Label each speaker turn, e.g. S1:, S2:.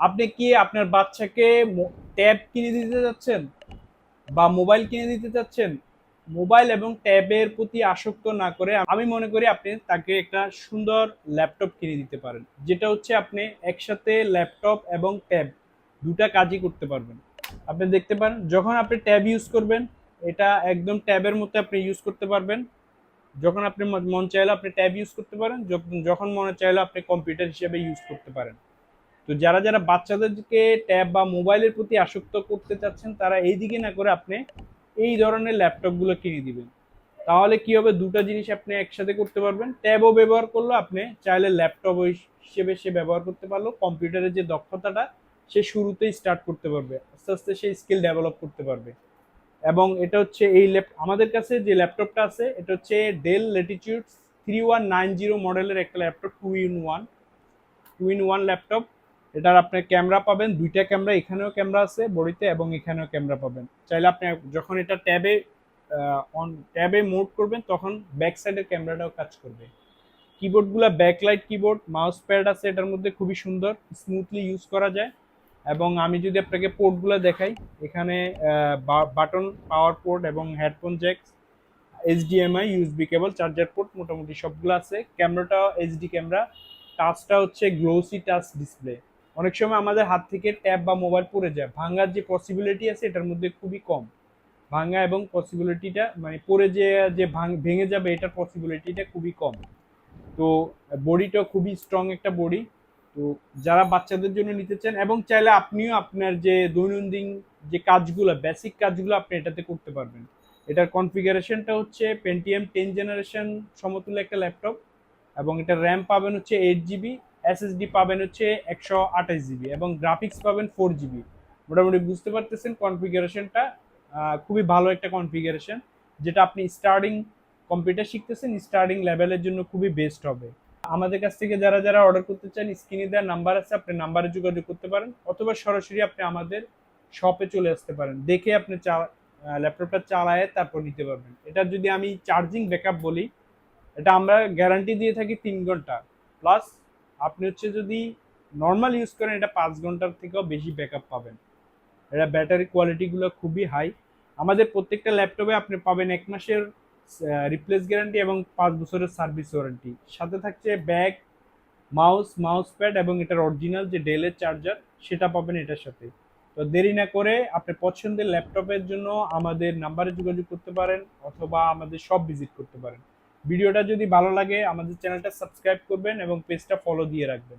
S1: আপনি কি আপনার বাচ্চাকে ট্যাব কিনে দিতে যাচ্ছেন বা মোবাইল কিনে দিতে চাচ্ছেন? মোবাইল এবং ট্যাবের প্রতি আসক্ত না করে আমি মনে করি আপনি তাকে একটা সুন্দর ল্যাপটপ কিনে দিতে পারেন, যেটা হচ্ছে আপনি একসাথে ল্যাপটপ এবং ট্যাব দুটা কাজই করতে পারবেন। আপনি দেখতে পারেন, যখন আপনি ট্যাব ইউজ করবেন, এটা একদম ট্যাবের মতো আপনি ইউজ করতে পারবেন। যখন আপনি মন চাইলে আপনি ট্যাব ইউজ করতে পারেন, যখন মনে চাইলে আপনি কম্পিউটার হিসেবে ইউজ করতে পারেন। তো যারা যারা বাচ্চাদেরকে ট্যাব বা মোবাইলের প্রতি আসক্ত করতে চাচ্ছেন, তারা এই দিকে না করে আপনি এই ধরনের ল্যাপটপগুলো কিনে দিবেন। তাহলে কি হবে? দুটো জিনিস আপনি একসাথে করতে পারবেন। ট্যাবও ব্যবহার করল, আপনি চাইলে ল্যাপটপ হিসেবে সে ব্যবহার করতে পারল। কম্পিউটারের যে দক্ষতাটা, সে শুরুতেই স্টার্ট করতে পারবে। আস্তে আস্তে সে স্কিল ডেভেলপ করতে পারবে। এবং এটা হচ্ছে এই ল্যাপ, আমাদের কাছে যে ল্যাপটপটা আছে, এটা হচ্ছে Dell latitude three one nine zero মডেলের একটা laptop two in one two in one laptop. এটার আপনি ক্যামেরা পাবেন, দুইটা ক্যামেরা, এখানেও ক্যামেরা আছে বডিতে এবং এখানেও ক্যামেরা পাবেন। চাইলে আপনি যখন এটা ট্যাবে অন ট্যাবে মোড করবেন, তখন ব্যাক সাইডের ক্যামেরাটাও কাজ করবে। কিবোর্ডগুলো ব্যাকলাইট কিবোর্ড মাউস প্যাড আছে, এটার মধ্যে খুবই সুন্দর স্মুথলি ইউজ করা যায়। এবং আমি যদি আপনাকে পোর্টগুলো দেখাই, এখানে বাটন পাওয়ার পোর্ট এবং headphone jacks HDMI USB cable charger port মোটামুটি সবগুলো আছে। ক্যামেরাটা এইচডি ক্যামেরা। টাচটা হচ্ছে গ্লোসি টাচ ডিসপ্লে অনেক সময় আমাদের হাত থেকে ট্যাব বা মোবাইল পড়ে যায়। ভাঙার যে পসিবিলিটি আছে, এটার মধ্যে খুবই কম। ভাঙা এবং পসিবিলিটিটা মানে পড়ে যে যে ভাঙ- যাবে, এটার পসিবিলিটিটা খুবই কম। তো বডিটা খুবই স্ট্রং একটা বডি। তো, যারা বাচ্চাদের জন্য নিতে চান, এবং চাইলে আপনিও আপনার যে দৈনন্দিন যে কাজগুলো বেসিক কাজগুলো আপনি এটাতে করতে পারবেন। এটার কনফিগারেশনটা হচ্ছে পেন্টিএম টেন জেনারেশন সমতুল্য একটা ল্যাপটপ এবং এটা র্যাম পাবেন হচ্ছে এইট জিবি এসএসডি পাবেন হচ্ছে একশো আঠাশ জিবি এবং গ্রাফিক্স পাবেন ফোর জিবি মোটামুটি বুঝতে পারতেছেন কনফিগারেশনটা খুবই ভালো একটা কনফিগারেশন যেটা আপনি স্টার্টিং কম্পিউটার শিখতেছেন স্টার্টিং লেভেলের জন্য খুবই বেস্ট হবে। আমাদের কাছ থেকে যারা যারা অর্ডার করতে চান স্ক্রিনে দেওয়ার নাম্বার আছে, আপনি নাম্বারে যোগাযোগ করতে পারেন, অথবা সরাসরি আপনি আমাদের শপে চলে আসতে পারেন। দেখে আপনি চা ল্যাপটপটা চালায় তারপর নিতে পারবেন। এটা যদি আমি চার্জিং ব্যাকআপ বলি, এটা আমরা গ্যারান্টি দিয়ে থাকি তিন ঘণ্টা। প্লাস আপনি হচ্ছে যদি নর্মাল ইউজ করেন, এটা পাঁচ ঘণ্টার থেকেও বেশি ব্যাকআপ পাবেন। এটা ব্যাটারি কোয়ালিটিগুলো খুবই হাই আমাদের প্রত্যেকটা ল্যাপটপে আপনি পাবেন এক মাসের রিপ্লেস গ্যারান্টি এবং পাঁচ বছরের সার্ভিস ওয়ারেন্টি সাথে থাকছে ব্যাগ মাউস মাউস প্যাড এবং এটার অরিজিনাল যে ডেলের চার্জার সেটা পাবেন এটার সাথে। তো দেরি না করে আপনি পছন্দের ল্যাপটপের জন্য আমাদের নাম্বারে যোগাযোগ করতে পারেন অথবা আমাদের সব ভিজিট করতে পারেন। ভিডিওটা যদি ভালো লাগে আমাদের চ্যানেলটা সাবস্ক্রাইব করবেন এবং পেজটা ফলো দিয়ে রাখবেন।